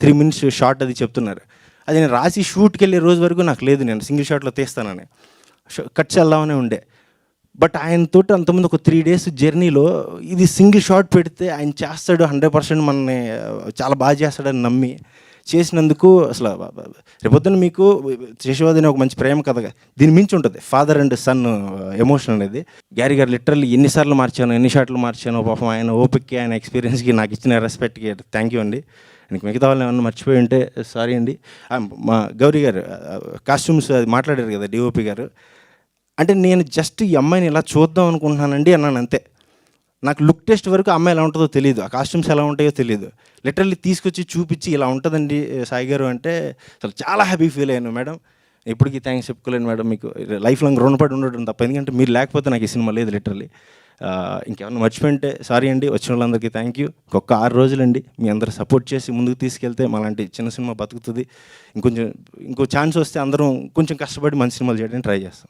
Three minutes short అది చెప్తున్నారు. అది నేను రాసి షూట్కి వెళ్ళే రోజు వరకు నాకు లేదు నేను సింగిల్ షాట్లో తీస్తానని. కట్ చేద్దామనే ఉండే. బట్ ఆయనతో అంతకుముందు ఒక త్రీ డేస్ జర్నీలో ఇది సింగిల్ షాట్ పెడితే ఆయన చేస్తాడు హండ్రెడ్ పర్సెంట్ మనని చాలా బాగా చేస్తాడని నమ్మి చేసినందుకు అసలు రేపొద్దున మీకు శశివాద్ అనే ఒక మంచి ప్రేమ కథగా దీని మించి ఉంటుంది. ఫాదర్ అండ్ సన్ ఎమోషన్ అనేది. గ్యారీ గారు లిటరల్లీ ఎన్నిసార్లు మార్చాను ఎన్ని షాట్లు మార్చాను పాపం ఆయన ఓపిక్కి ఆయన ఎక్స్పీరియన్స్కి నాకు ఇచ్చిన రెస్పెక్ట్కి థ్యాంక్ యూ అండి. నీకు మిగతా వాళ్ళని ఏమన్నా మర్చిపోయి ఉంటే సారీ అండి. మా గౌరీ గారు కాస్ట్యూమ్స్ అది మాట్లాడారు కదా డిఓపి గారు. అంటే నేను జస్ట్ ఈ అమ్మాయిని ఇలా చూద్దాం అనుకుంటున్నానండి అన్నాను అంతే. నాకు లుక్ టెస్ట్ వరకు అమ్మాయి ఎలా ఉంటుందో తెలియదు ఆ కాస్ట్యూమ్స్ ఎలా ఉంటాయో తెలియదు లిటరల్లీ తీసుకొచ్చి చూపించి ఇలా ఉంటుందండి సాయి గారు అంటే అసలు చాలా హ్యాపీ ఫీల్ అయ్యాను మేడం. ఇప్పటికీ థ్యాంక్స్ చెప్పుకోలేను మేడం మీకు. లైఫ్ లాంగ్ రుణపడి ఉండడం తప్ప. ఎందుకంటే మీరు లేకపోతే నాకు ఈ సినిమా లేదు లిటరల్లీ ఇంకేమన్నా మర్చిపోయింటే సారీ అండి. వచ్చిన వాళ్ళందరికీ థ్యాంక్ యూ ఇంకొక ఆరు రోజులండి. మీ అందరూ సపోర్ట్ చేసి ముందుకు తీసుకెళ్తే మాలాంటి చిన్న సినిమా బతుకుతుంది. ఇంకొంచెం ఇంకో ఛాన్స్ వస్తే అందరం కొంచెం కష్టపడి మంచి సినిమాలు చేయడానికి ట్రై చేస్తాం.